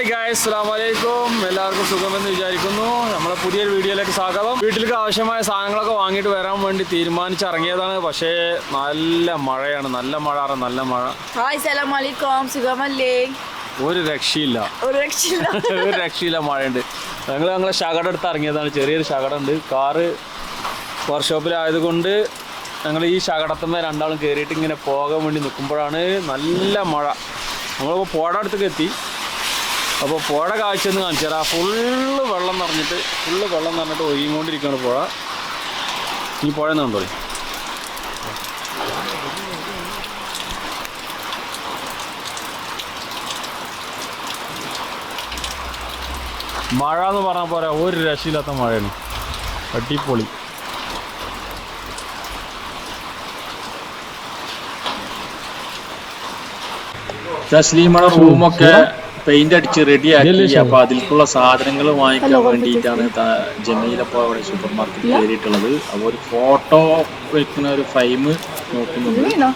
Hi guys അസ്സാമലൈക്കും എല്ലാവർക്കും സുഖമെന്ന് വിചാരിക്കുന്നു. നമ്മളെ പുതിയൊരു വീഡിയോയിലേക്ക് സ്വാഗതം. വീട്ടിലേക്ക് ആവശ്യമായ സാധനങ്ങളൊക്കെ വാങ്ങിയിട്ട് വരാൻ വേണ്ടി തീരുമാനിച്ചിറങ്ങിയതാണ്. പക്ഷേ നല്ല മഴയാണ്. നല്ല മഴ നല്ല മഴ. ഹായ് സലാം സുഖമല്ലേ? ഒരു രക്ഷയില്ല. ഒരു രക്ഷയില്ല. ഒരു രക്ഷയില്ല മഴയുണ്ട്. ഞങ്ങൾ ഞങ്ങളെ ശകട എടുത്ത് ഇറങ്ങിയതാണ്. ചെറിയൊരു ശകട ഉണ്ട് കാറ് വർക്ക്ഷോപ്പിലായതുകൊണ്ട് ഞങ്ങൾ ഈ ശകടത്തമ്മ രണ്ടാളും കയറിയിട്ട് ഇങ്ങനെ പോകാൻ വേണ്ടി നിൽക്കുമ്പോഴാണ് നല്ല മഴ. നമ്മളിപ്പോൾ പോടാടത്തേക്ക് എത്തി. അപ്പോൾ പുഴ കാഴ്ച എന്ന് കാണിച്ചു തരാം. ഫുള്ള് വെള്ളം നിറഞ്ഞിട്ട് ഫുള്ള് വെള്ളം നിറഞ്ഞിട്ട് ഒഴുകിക്കൊണ്ടിരിക്കുകയാണ് പുഴ. ഈ പുഴ എന്ന് കണ്ടോ മഴ എന്ന് പറഞ്ഞാൽ പോരാ ഒരു രക്ഷയില്ലാത്ത മഴയാണ്. അടിപൊളി. തസ്ലീമയുടെ റൂമൊക്കെ പെയിന്റ് അടിച്ച് റെഡിയാക്കി അപ്പൊ അതിലേക്കുള്ള സാധനങ്ങൾ വാങ്ങിക്കാൻ വേണ്ടിയിട്ടാണ് ത- ജമീലപ്പോ അവിടെ സൂപ്പർ മാർക്കറ്റ് കയറിയിട്ടുള്ളത് അപ്പൊ ഒരു ഫോട്ടോ വെക്കുന്ന ഒരു ഫ്രെയിം നോക്കുന്നുണ്ട് വീണോ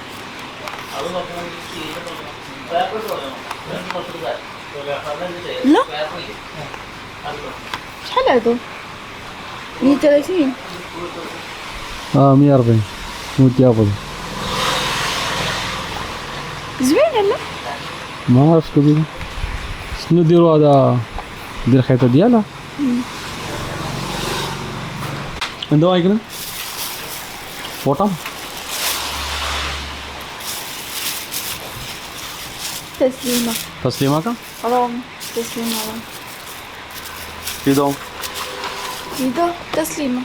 لا شحال هادو 130 ആ മീ അറുപത് നൂറ്റി നാൽപ്പത് زوينه لا ما اعرف كبيرة شنو نديرو هذا ندير الخيطة ديالها എന്താ വാങ്ങിക്കണേ ഫോട്ടോ تسليمه തസ്ലീമാക്കാം حرام تسليمه حرام ഇതോ إذا تسليمه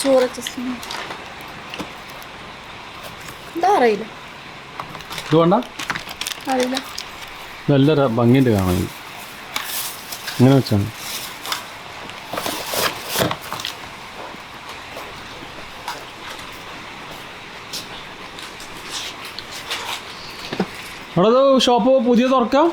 صورة تسليمه ده ريلة ഇത് വേണ്ട ريلة നല്ല ര- ഭംഗിയുണ്ട് കാണാൻ নিমন্ত্রণ അവിടെ ഷോപ്പ് പുതിയ തുറക്കാം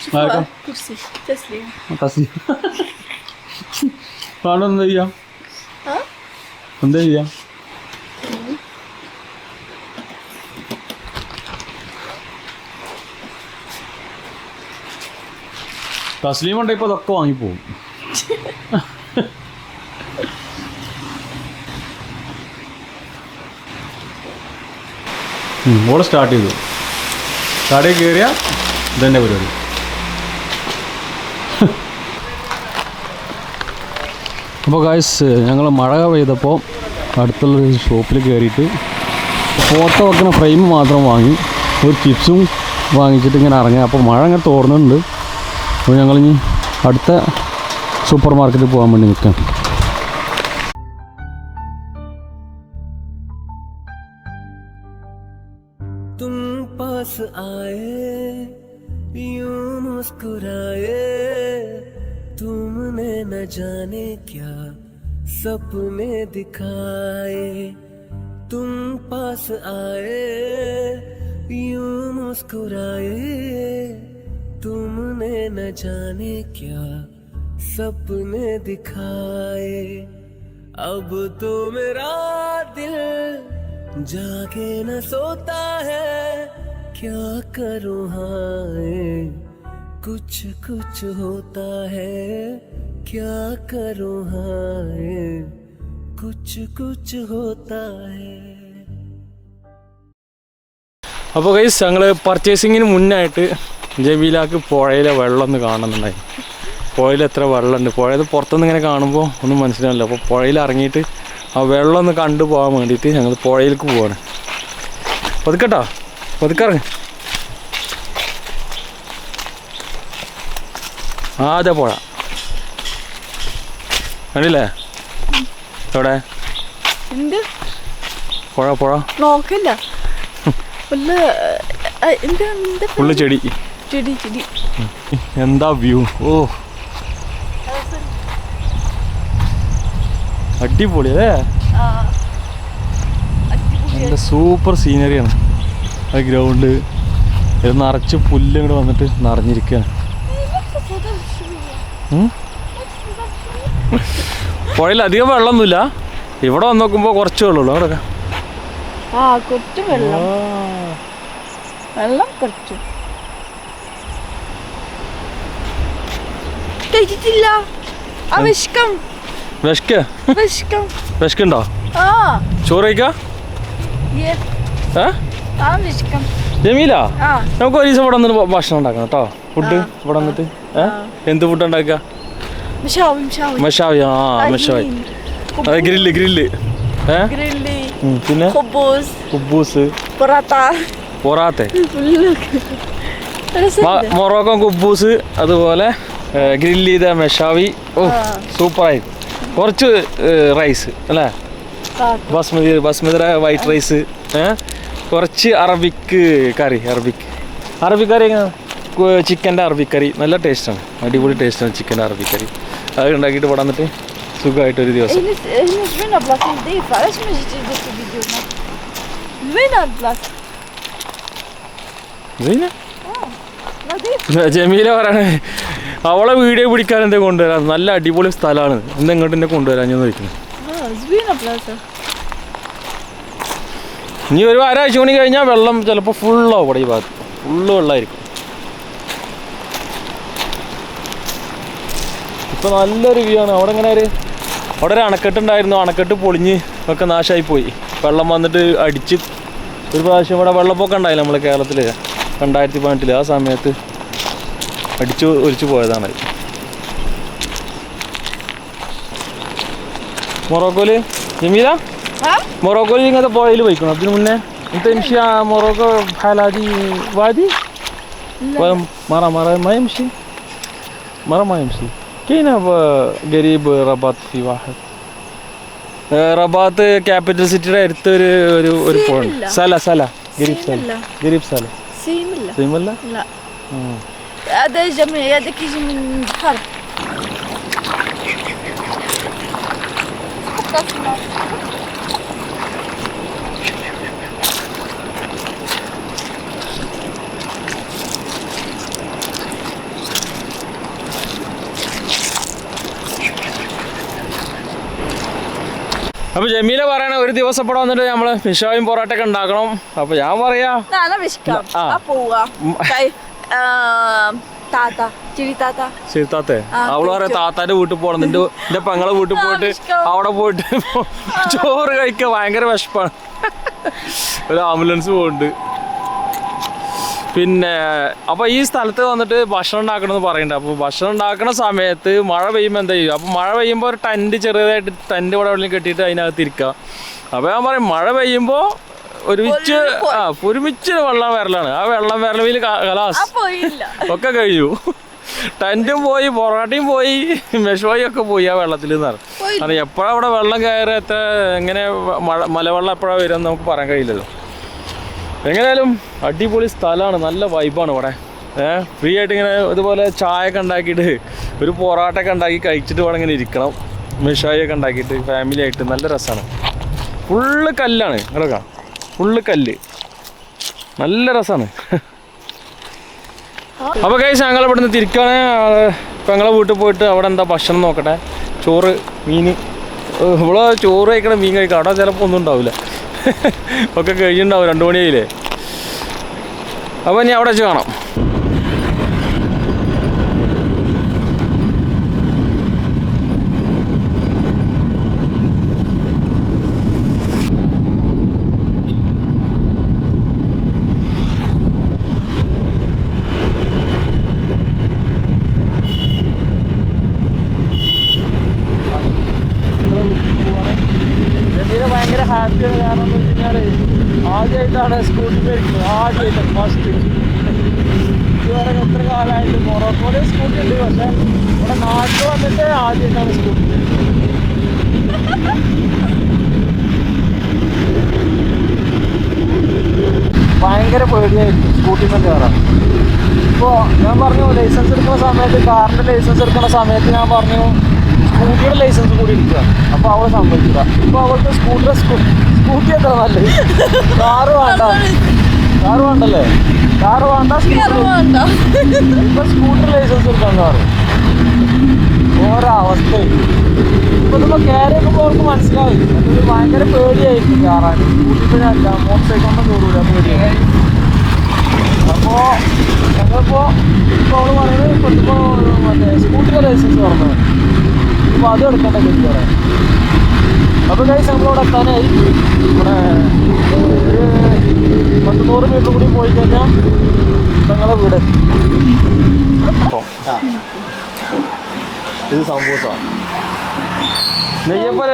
Спасибо. Спасибо. കാണാൻ എന്താ ചെയ്യാ എന്താ ചെയ്യാ തസ്ലീം ഉണ്ടെ ഇപ്പൊ അതൊക്കെ വാങ്ങിപ്പോവും. ഓളെ സ്റ്റാർട്ട് ചെയ്തു. കടയിൽ കയറിയാൽ ഇതന്നെ പരിപാടി. അപ്പോൾ ഗായ്സ് ഞങ്ങൾ മഴ പെയ്തപ്പോൾ അടുത്തുള്ള ഷോപ്പിൽ കയറിയിട്ട് ഫോട്ടോ വെക്കുന്ന ഫ്രെയിം മാത്രം വാങ്ങി. ഒരു ചിപ്സും വാങ്ങിച്ചിട്ട് ഇങ്ങനെ ഇറങ്ങി. അപ്പോൾ മഴ അങ്ങനെ തോർന്നുണ്ട് അപ്പോൾ ഞങ്ങളിനി അടുത്ത സൂപ്പർ മാർക്കറ്റിൽ പോകാൻ വേണ്ടി നിൽക്കാം सपने दिखाए, तुम पास आए, यूँ मुस्कुराए, तुमने न जाने क्या सपने दिखाए। अब तो मेरा दिल जाके न सोता है, क्या करूँ हाय, कुछ कुछ होता है। क्या करूँ हाय कुछ कुछ होता है അപ്പോൾ ഗൈസ് ഞങ്ങൾ പർച്ചേസിങ്ങിന് മുന്നായിട്ട് ജമീലാക്ക് പുഴയിലെ വെള്ളം ഒന്ന് കാണുന്നുണ്ടായി പുഴയിൽ എത്ര വെള്ളമുണ്ട് പുഴയിൽ പുറത്തുനിന്ന് ഇങ്ങനെ കാണുമ്പോൾ ഒന്നും മനസ്സിലാവില്ല അപ്പോൾ പുഴയിൽ ഇറങ്ങിയിട്ട് ആ വെള്ളം ഒന്ന് കണ്ടു പോകാൻ വേണ്ടിയിട്ട് ഞങ്ങൾ പുഴയിലേക്ക് പോവാണ് പതുക്കട്ടോ പതുക്കറങ്ങ് ആ അതെ പുഴ കണ്ടില്ലേ? എവിടെ? എന്ത്? പുഴ പുഴ? നോക്കില്ല. ഫുള്ള് ചെടി. ചെടി ചെടി. എന്താ വ്യൂ? ഓ. അടിപൊളി അല്ലേ? നല്ല സൂപ്പർ സീനറിയാണ് ആ ഗ്രൗണ്ട്. ഇത് നിറച്ച് പുല്ല് ഇങ്ങോട്ട് വന്നിട്ട് നിറഞ്ഞിരിക്കുകയാണ്? പുഴയിൽ അധികം വെള്ളമൊന്നുമില്ല. ഇവിടെ വന്ന് നോക്കുമ്പോൾ കുറച്ച് വെള്ളമുള്ളൂ അവിടെ ആ കുറച്ച് വെള്ളം. വെള്ളം കുറച്ച്. കഴിച്ചിട്ടില്ല. ആ വിഷ്കം വിശക്ക്. വിഷ്കം വിശക്കുണ്ടോ? ആ. ചോറ് കഴിക്കാ? ആ വിഷ്കം ജമീല ആ. നമുക്ക് ഒരു ദിവസം ഇവിടെ വന്നിട്ട് ഭക്ഷണം ഉണ്ടാക്കണം കേട്ടോ. ഫുഡ് ഇവിടെ വന്നിട്ട്. എന്ത് ഫുഡ് ഉണ്ടാക്കുക? മിഷാവി مشاوي مشاوي ആ مشاوي ഗ്രില്ല് ഗ്രില്ല് ഗ്രില്ലി പിന്നെ? ഖുബൂസ് കുബൂസ് പൊറാത്ത പൊറാത്തെ മൊറോക്കൻ കുബൂസ് അതുപോലെ ഗ്രില്ല് ചെയ്ത മെഷാവി ഓ സൂപ്പറായി. കുറച്ച് റൈസ് അല്ലേ? ബസ്മതി ബസ്മതി വൈറ്റ് റൈസ് കുറച്ച് അറബിക്ക് കറി അറബിക്. അറബിക്കറി എങ്ങനെ? ചിക്കന്റെ അറബിക്കറി നല്ല ടേസ്റ്റാണ് അടിപൊളി ടേസ്റ്റാണ് ചിക്കന്റെ അറബിക് കറി അത് ഉണ്ടാക്കിട്ട് പോടാൻ എന്നിട്ട് സുഖമായിട്ടൊരു ദിവസം. ജമീല പറയണേ അവളെ വീഡിയോ പിടിക്കാൻ എന്താ കൊണ്ടുവരാം? നല്ല അടിപൊളി സ്ഥലമാണ്. ഇന്ന് എങ്ങോട്ട് എന്നെ കൊണ്ടുവരാൻ ഞാൻ നോക്കുന്നത് ഇനി ഒരു ആരാഴ്ച മണി കഴിഞ്ഞാൽ വെള്ളം ചിലപ്പോൾ ഫുള്ളാവും ഇവിടെ ഈ ഭാഗത്ത്. ഫുള്ള് വെള്ളമായിരിക്കും. ഇപ്പൊ നല്ലൊരു വ്യൂ ആണ് അവിടെ ഇങ്ങനെ ഒരു അവിടെ ഒരു അണക്കെട്ട് ഉണ്ടായിരുന്നു അണക്കെട്ട് പൊളിഞ്ഞ് ഒക്കെ നാശമായി പോയി വെള്ളം വന്നിട്ട് അടിച്ച് ഒരു പ്രാവശ്യം ഇവിടെ വെള്ളപ്പൊക്കം ഉണ്ടായില്ല നമ്മളെ കേരളത്തിൽ രണ്ടായിരത്തി പതിനെട്ടിൽ ആ സമയത്ത് അടിച്ചു ഒലിച്ചു പോയതാണ് മൊറോക്കോല് ജമീല ها മൊറോക്കോയിൽ ഇങ്ങനത്തെ പുഴയിൽ പോയിക്കണം അതിന് മുന്നേ انت يمشي على موروكو بحال هذه وادي مرة مرة ما يمشي مرة ما يمشي كاين قريب رباط في واحد. آه، رباط كابيتال سيتي رايت ريبورت سلا سلا. قريب سلا. قريب سلا. سيملا سيملا لا. هذا يجي من هذاك يجي من البحر حتى അപ്പൊ ജമീല പറയണ ഒരു ദിവസം ഇവിടെ വന്നിട്ട് നമ്മൾ ഫിഷായും പൊറോട്ടയൊക്കെ ഉണ്ടാക്കണം. അപ്പൊ ഞാൻ പറയാ അവൾ പറയാ താത്താന്റെ വീട്ടിൽ പോകണം നിന്റെ എന്റെ പെങ്ങളെ വീട്ടിൽ പോയിട്ട് അവിടെ പോയിട്ട് ചോറ് കഴിക്കാൻ ഭയങ്കര വിഷപ്പാണ് ഒരു ആംബുലൻസ് പോകുന്നുണ്ട് പിന്നെ അപ്പൊ ഈ സ്ഥലത്ത് വന്നിട്ട് ഭക്ഷണം ഉണ്ടാക്കണമെന്ന് പറയുന്നുണ്ട് അപ്പോൾ ഭക്ഷണം ഉണ്ടാക്കുന്ന സമയത്ത് മഴ പെയ്യുമ്പോൾ എന്താ ചെയ്യും അപ്പൊ മഴ പെയ്യുമ്പോൾ ഒരു ടെന്റ് ചെറുതായിട്ട് ടെന്റ് ഇവിടെ വെള്ളം കെട്ടിയിട്ട് അതിനകത്ത് ഇരിക്കുക. അപ്പോൾ ഞാൻ പറയും മഴ പെയ്യുമ്പോൾ ഒരുമിച്ച് ആ ഒരുമിച്ച് വെള്ളം വരലാണ്. ആ വെള്ളം വരലവിൽ കലാസ്. ഒക്കെ കഴിയൂ ടെന്റും പോയി പൊറാട്ടയും പോയി മെഷോയൊക്കെ പോയി ആ വെള്ളത്തിൽ നിന്നാണ് കാരണം എപ്പോഴാണ് അവിടെ വെള്ളം കയറി എത്ര എങ്ങനെ മഴ മലവെള്ളം എപ്പോഴാണ് വരുമെന്ന് നമുക്ക് പറയാൻ കഴിയില്ലല്ലോ. എങ്ങനെയാലും അടിപൊളി സ്ഥലമാണ് നല്ല വൈബാണ് ഇവിടെ. ഏഹ് ഫ്രീ ആയിട്ട് ഇങ്ങനെ ഇതുപോലെ ചായ ഒക്കെ ഉണ്ടാക്കിയിട്ട് ഒരു പൊറോട്ട ഒക്കെ ഉണ്ടാക്കി കഴിച്ചിട്ട് ഇവിടെ ഇങ്ങനെ ഇരിക്കണം. മിഠായി ഒക്കെ ഉണ്ടാക്കിയിട്ട് ഫാമിലി ആയിട്ട് നല്ല രസമാണ് ഫുള്ള് കല്ലാണ് ഇങ്ങനെ ഫുള്ള് കല്ല്. നല്ല രസമാണ് അപ്പോൾ കഴിച്ച് ഞങ്ങൾ ഇവിടെ നിന്ന് തിരിക്കാണ് ഞങ്ങളെ വീട്ടിൽ പോയിട്ട് അവിടെ എന്താ ഭക്ഷണം നോക്കട്ടെ? ചോറ് മീൻ. ഇവിടെ ചോറ് കഴിക്കണം മീൻ കഴിക്കണം. അവിടെ ചിലപ്പോൾ ഒന്നും ഉണ്ടാവില്ല. ഒക്കെ കഴിഞ്ഞിട്ടുണ്ടാവും രണ്ട് മണിയായില്ലേ? അപ്പോൾ ഇനി അവിടെ വെച്ച് കാണാം ഭയങ്കര ഹാപ്പിയാണ് കാരണം എന്ന് വെച്ച് കഴിഞ്ഞാൽ ആദ്യമായിട്ടാണ് സ്കൂട്ടി മേടിക്കുന്നത് ആദ്യമായിട്ട് ഫസ്റ്റ് ഇതുവരെ എത്ര മൊറോക്കോയിൽ സ്കൂട്ടി ഉണ്ട് പക്ഷെ ഇവിടെ നാട്ടിൽ വന്നിട്ട് ആദ്യമായിട്ടാണ് സ്കൂട്ടി. ഭയങ്കര പേടിയായിരുന്നു സ്കൂട്ടി മേൽ കയറാൻ. ഇപ്പോൾ ഞാൻ പറഞ്ഞു ലൈസൻസ് എടുക്കുന്ന സമയത്ത് കാറിന്റെ ലൈസൻസ് എടുക്കുന്ന സമയത്ത് ഞാൻ പറഞ്ഞു സ്കൂട്ടിയുടെ ലൈസൻസ് കൂടി ഇരിക്കുക. അപ്പോൾ അവൾ സമ്മതിക്കുക ഇപ്പോൾ അവൾക്ക് സ്കൂട്ടർ സ്കൂട്ടി എത്ര നല്ലത്? കാറ് വേണ്ട. കാർ വേണ്ടല്ലേ? കാർ വേണ്ട ഇപ്പൊ സ്കൂട്ടർ ലൈസൻസ് എടുക്കാൻ കാറ്. ഒരവസ്ഥ. ഇപ്പൊ നമ്മൾ കയറിയൊക്കെ അവർക്ക് മനസ്സിലായി. അതൊരു ഭയങ്കര പേടിയായിരിക്കും കാറാൻ. സ്കൂട്ടിപ്പോ ഞാൻ മോട്ടോർ സൈക്കിളൊന്നും കയറൂല പേടിയായി അപ്പോ ഞങ്ങളിപ്പോ ഇപ്പൊ അവൾ പറയുന്നത് ഇപ്പൊ ഇപ്പൊ മറ്റേ സ്കൂട്ടിയുടെ ലൈസൻസ് പറഞ്ഞത് ഇപ്പൊ അത് എടുക്കേണ്ട കെട്ടിയാറേ അപ്പൊ കഴിച്ച് നമ്മളവിടെ എത്താനായി. ഇവിടെ പത്ത് നൂറ് മീറ്റർ കൂടി പോയി കഴിഞ്ഞാൽ ഞങ്ങളുടെ വീട്. ഇത് സമൂസ. നെയ്യപ്പൽ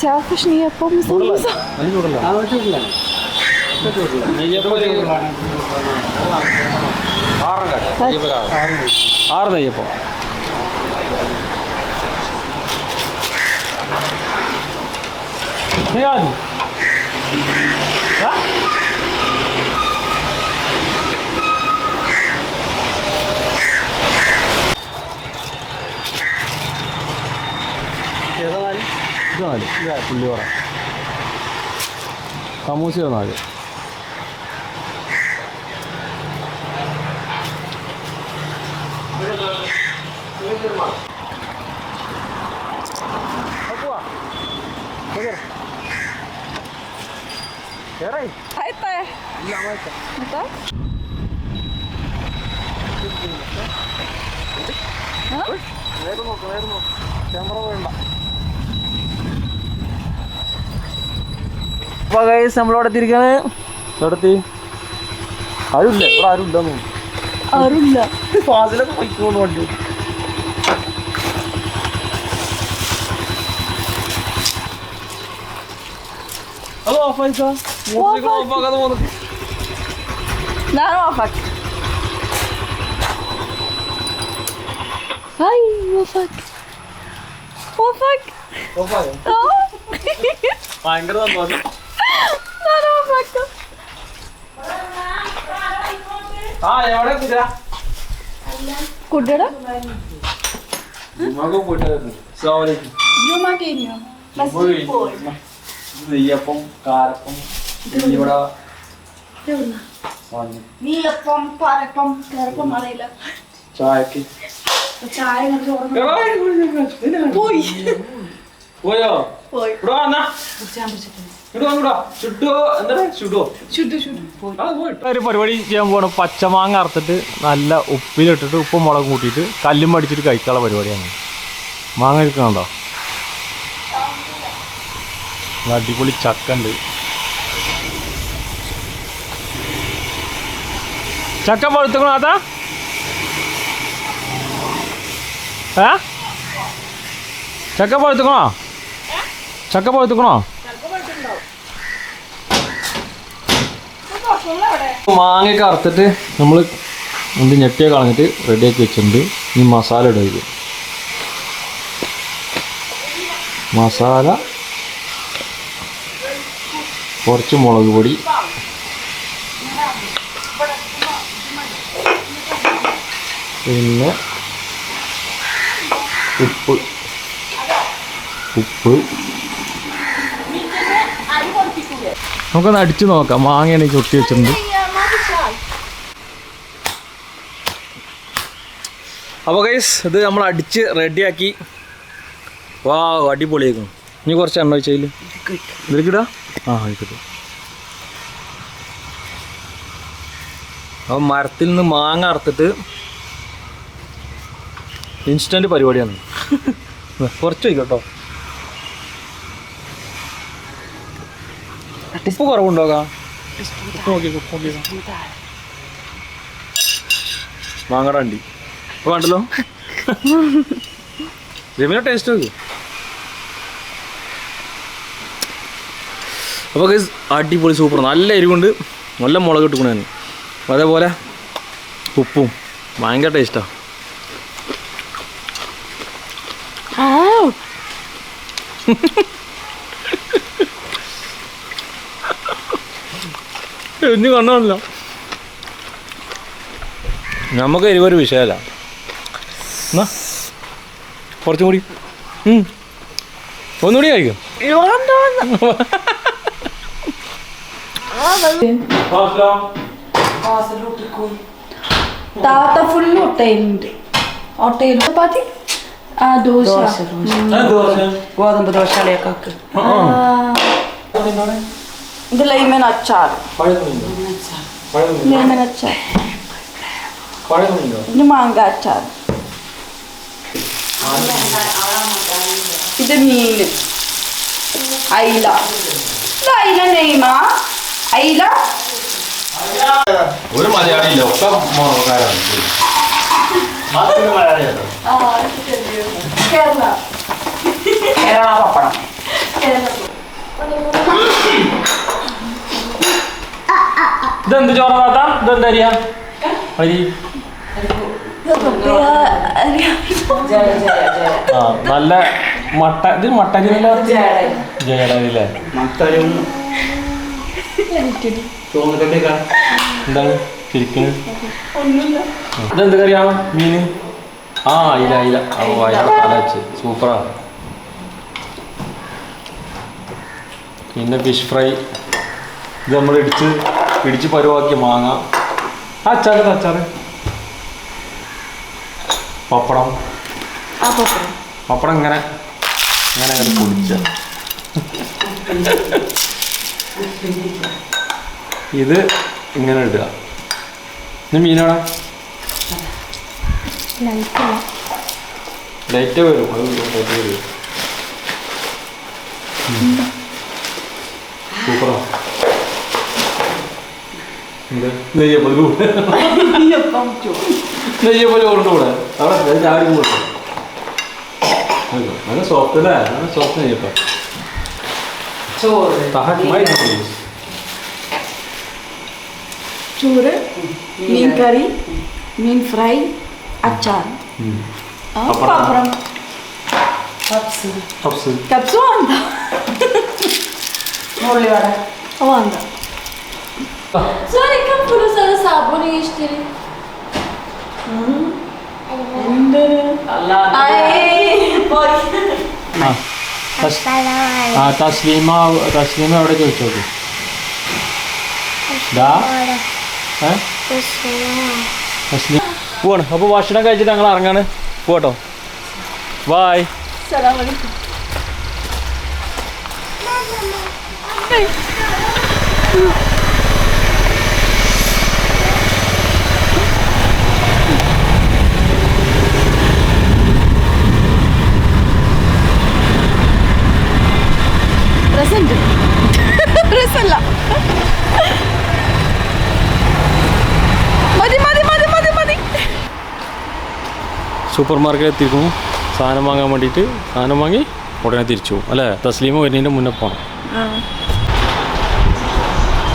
ഷാഫിഷ് നെയ്യപ്പം സമൂസ. ആറ്. നെയ്യപ്പം Yeah. നാല് പുള്ളിയോറ സമൂസ നാല് А это... Это? അപ്പോൾ ഗൈസ് നമ്മളവിടെ തിരിക്കാണ് എവിടെത്തി? ആരുമില്ല ഇവിടെ ആരുമില്ലെന്നു ആരുമില്ല. ഫാസിലൊക്കെ പോയിക്കോണ്ട് വണ്ടി അത് ഓഫായി സാർ ഓഫാക്കാതെ പോകുന്നു. ഞാൻ ഓഫാക്കി Ai, oh fuck. Oh fuck. Oh fuck. Oh. ഭയങ്കര സന്തോഷം. بس നെയ്യപ്പം കാരപ്പം ഇവിടെ വാങ്ങി നീയപ്പം പാരപ്പം കരപ്പം അറിയില്ല. ചായക്ക്. ചായ പോയി. പോയോ. പോയി? ഇവിടെ വന്നാ ഒരു പരിപാടി ചെയ്യാൻ പോകണം പച്ചമാങ്ങ അറുത്തിട്ട് നല്ല ഉപ്പിലിട്ടിട്ട് ഉപ്പും മുളകും കൂട്ടിയിട്ട് കല്ലും അടിച്ചിട്ട് കഴിക്കാനുള്ള പരിപാടിയാണ്. മാങ്ങ എടുക്കണുണ്ടോ? അടിപൊളി ചക്ക ഉണ്ട് ചക്ക പഴുത്തക്കണോ അതാ ഏ? ചക്ക പഴുത്തക്കണോ? ചക്ക പഴുത്തക്കണോ? മാങ്ങയൊക്കെ അറുത്തിട്ട് നമ്മൾ എന്ത് ഞെട്ടിയൊക്കെ കളഞ്ഞിട്ട് റെഡിയാക്കി വെച്ചിട്ടുണ്ട്. ഈ മസാല ഇടുക മസാല കുറച്ച് മുളക് പൊടി. പിന്നെ ഉപ്പ്. ഉപ്പ്. നമുക്കൊന്ന് അടിച്ചു നോക്കാം. മാങ്ങയാണ് ഈ ഒട്ടി വെച്ചിട്ടുണ്ട്. അപ്പോൾ ഗൈസ് ഇത് നമ്മൾ അടിച്ച് റെഡിയാക്കി വാ അടിപൊളിയാക്കും ഇനി കുറച്ച് എണ്ണ വെച്ചതിൽ ഇതിലേക്കിടാ ആ ആയിക്കോട്ടെ അപ്പോൾ മരത്തിൽ നിന്ന് മാങ്ങ അറുത്തിട്ട് ഇൻസ്റ്റന്റ് പരിപാടിയാണ്. കുറച്ച് വയ്ക്കട്ടോ ഉപ്പ് കുറവുണ്ടോ നോക്കി അണ്ടി ഇപ്പൊ കണ്ടല്ലോ? രമിന ടേസ്റ്റ് നോക്കി. അപ്പോൾ അടിപൊളി സൂപ്പർ നല്ല എരിവുണ്ട്. നല്ല മുളക് ഇട്ടുകൊണ്ടാണ് അതേപോലെ ഉപ്പും. ഭയങ്കര ടേസ്റ്റാണ് ഇനി കണ്ണാണില്ല നമുക്ക് എരിവൊരു വിഷയമല്ല. എന്നാ? കുറച്ചും കൂടി. ഒന്നുകൂടി കഴിക്കും. താത്ത ഫുള്ള് ഒട്ടയിലുണ്ട് ഒട്ടയിൽ ചപ്പാത്തി. ആ ദോശ. ഗോതമ്പ് ദോശ ഇത് ലൈമൻ അച്ചാർ. ലെമൺ അച്ചാർ. ഇത് മാങ്ങ അച്ചാർ. ഇത് മീൻ. അയില. ഇത് അയില നെയ്മ. അയില. ഒരു മലയാളി ഇല്ല ഒക്കെ മോണോക്കാരാണ് കേരള. കേരള പപ്പടം. ഇതെന്ത് ചോറ താത്ത? ഇതെന്താ അരിയാ? അരി. ആ നല്ല മട്ട ഇത് മട്ടരിയല്ല? ചോന്നിട്ടേക്കാണ് എന്താണ്? ശരിക്കും ഇതെന്ത് കറിയാ? മീന്? ആ ഇല ഇല. ഓ അയില തല വെച്ച്. സൂപ്പറാണ് പിന്നെ ഫിഷ് ഫ്രൈ. ഇത് നമ്മൾ ഇടിച്ച് ഇടിച്ച് പരുവാക്കി മാങ്ങ. അച്ചാറ് അച്ചാറ്. പപ്പടം. പപ്പടം. ഇങ്ങനെ ഇങ്ങനെ അങ്ങനെ പൊടിച്ച. ഇത് ഇങ്ങനെ ഇടുക. ഇനി മീനാണ് ലൈറ്റ് വരും. അത് ലൈറ്റ് വരും. സൂപ്പറാണ് നെയ്യപ്പം കൂടെ. നെയ്യപ്പം ചോറിന്റെ കൂടെ. അവിടെ ചാടി കൂടെ നല്ല സോഫ്റ്റ് അല്ലേ? നല്ല സോഫ്റ്റ് നെയ്യപ്പം. ചോറ്. മീൻ കറി മീൻ ഫ്രൈ അച്ചാർ. പപ്പടം. പപ്സ്. കപ്സ് വേണ്ട. ഉള്ളിവട. വേണ്ട. സോറി ഇഷ്ടം അല്ല ആ തസ്- ആ തസ്ലീമ തസ്ലീമ എവിടെ പോവാണ് അപ്പോൾ ഭക്ഷണം കഴിച്ചിട്ട് ഞങ്ങൾ ഇറങ്ങാണ്. പോട്ടോ. ബായ് സലാം അലൈക്കും പ്രസന്റ് പ്രസല്ല മതി മതി മതി മതി മതി. സൂപ്പർ മാർക്കറ്റ് എത്തിയിരിക്കുന്നു സാധനം വാങ്ങാൻ വേണ്ടിയിട്ട് സാധനം വാങ്ങി ഉടനെ തിരിച്ചു പോകും. അല്ലേ? തസ്ലീമ വരുന്നതിന്റെ മുന്നേ പോകണം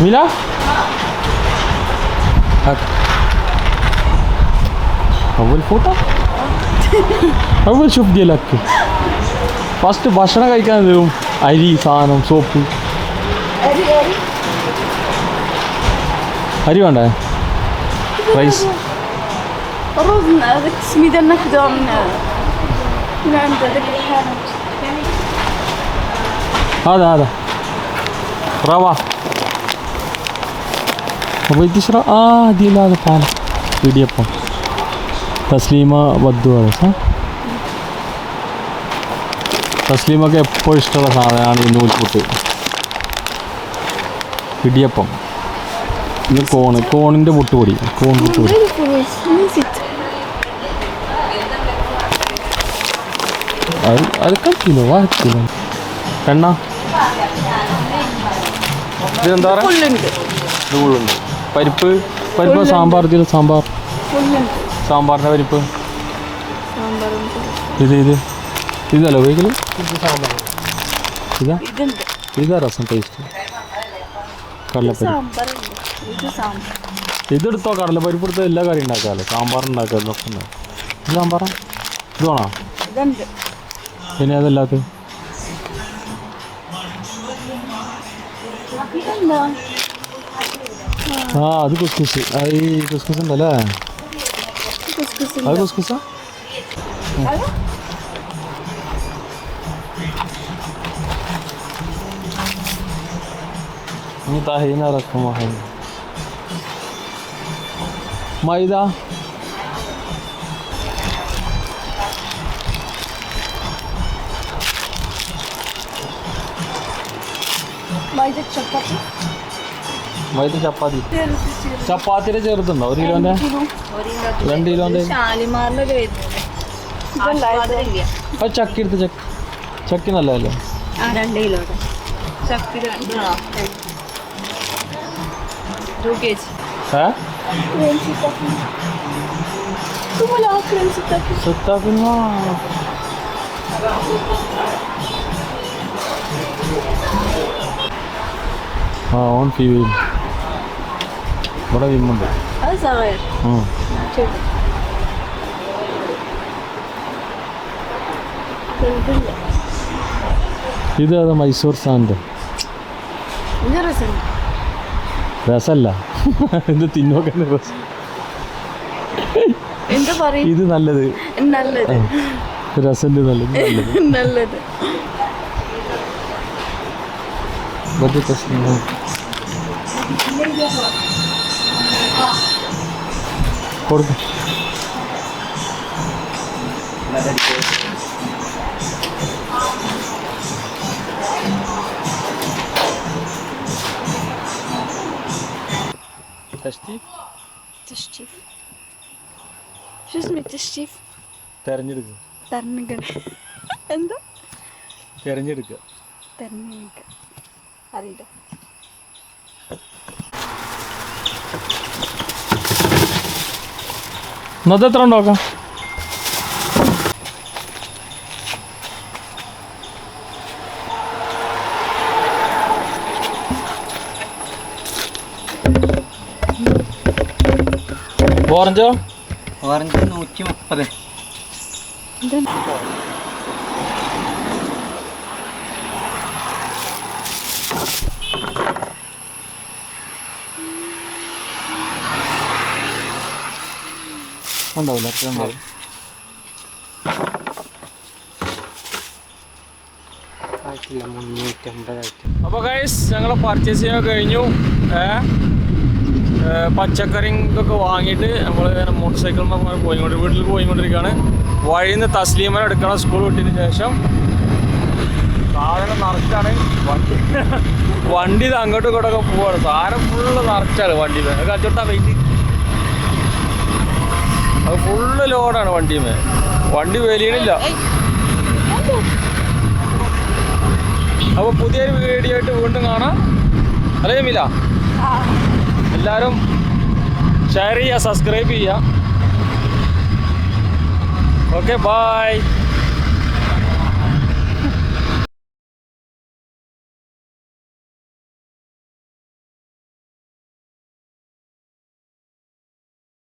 മില? അവൽ ഫോട്ടോ അവൽ ഫസ്റ്റ് ഭക്ഷണം കഴിക്കാൻ തരും അരി സാധനം സോപ്പ് അരി അരി അരി വേണ്ടേ റൈസ് رز هذاك سميده ناخذها من من عند هذاك الحانوت هذا هذا روا أبغى تشرب آه دي لا هذا تعال ഇടിയപ്പം തസ്ലീമ വദ്ദു ആണ് സാ തസ്ലീമൊക്കെ എപ്പോഴും ഇഷ്ടമുള്ള സാധനമാണ് ഈ നൂൽപുട്ട്. ഇടിയപ്പം. ഇത് കോണ് കോണിന്റെ പുട്ടുപൊടി കോൺ പുട്ടുപൊടി അത് അത് കഴിക്കില്ല വരക്കില്ല എണ്ണ ഇതെന്താ പറയുക പരിപ്പ് പരിപ്പ് സാമ്പാർ സാമ്പാർ. സാമ്പാറിന്റെ പരിപ്പ്. ഇത് ഇത്. ഇതല്ല ഉപയോഗിക്കൽ? ഇതാ? ഇതാ രസം ടേസ്റ്റ് കടലപ്പരിപ്പ് ഇതെടുത്തോ കടലപ്പരിപ്പ് എടുത്തോ എല്ലാ കറി ഉണ്ടാക്കാമല്ലോ സാമ്പാർ ഉണ്ടാക്കുക ഇതൊക്കെ ഇത് സാമ്പാറാ? ഇത് വേണോ? പിന്നെ അതല്ലാത്ത? ആ അത് കുസ്കുസ് ഈ കുസ്കുസ് ഉണ്ടല്ലേ? അത് കുസ്കുസാ Ang tahi na rat kumahin. Maida. മൈദ ചപ്പാത്തി. മൈദ ചപ്പാത്തി. ചപ്പാത്തിയുടെ ചെറുതുണ്ടോ? ഒരു കിലോന്റെ? രണ്ട് കിലോന്റെ? അപ്പൊ ചക്കി എടുത്ത് ചക്കി. ചക്കി നല്ലതല്ലേ? രണ്ട് കിലോ. ചക്കി Drugie. He? Kremsik takın. Bu bala kremsik takın. Süt takın var. Ha, on fiil. Bana bir mumda. Az ağır. Hı. Çok. ಇದು ಅದ ಮೈಸೂರು ಸಾಂದು ಇದರ രസമല്ല. എന്ത് തിന്നോക്കാൻ രസം. ഇത് നല്ലത്. രസം കൊടുക്കും നല്ലത്. നല്ലത്. നല്ലത് Też tip? Tishchif. Excuse me, Tishchif. തെരഞ്ഞെടുക്കുക തെരഞ്ഞെടുക്ക എന്താ തെരഞ്ഞെടുക്കുക തെരഞ്ഞെടുക്ക അറിയില്ല ഇന്നത്തെ എത്ര ഓറഞ്ചോ? ഓറഞ്ച് നൂറ്റി മുപ്പത് ഉണ്ടാവില്ല അത്ര ഉണ്ടാവും അപ്പോൾ ഗൈസ് ഞങ്ങൾ പർച്ചേസ് ചെയ്യാൻ കഴിഞ്ഞു. ഏ? പച്ചക്കറിയും ഇതൊക്കെ വാങ്ങിയിട്ട് നമ്മൾ മോട്ടോർ സൈക്കിളിൽ പോയിക്കൊണ്ട് വീട്ടിൽ പോയിക്കൊണ്ടിരിക്കുകയാണ് വഴിയിൽ നിന്ന് തസ്ലീമന എടുക്കണം സ്കൂൾ വിട്ടതിന് ശേഷം. സാധനം നിറച്ചാണ് വണ്ടി. വണ്ടി ഇത് അങ്ങോട്ടും ഇങ്ങോട്ടൊക്കെ പോവാണ്. സാധനം ഫുള്ള് നിറച്ചാണ് വണ്ടി കച്ചോട്ടാ വെയിറ്റ് അത് ഫുള്ള് ലോഡാണ് വണ്ടിമേ വണ്ടി വലിയണില്ല അപ്പോൾ പുതിയൊരു വീഡിയോ ആയിട്ട് വീണ്ടും കാണാം. ജമീല എല്ലാവരും ഷെയർ ചെയ്യുക സബ്സ്ക്രൈബ് ചെയ്യുക. Okay bye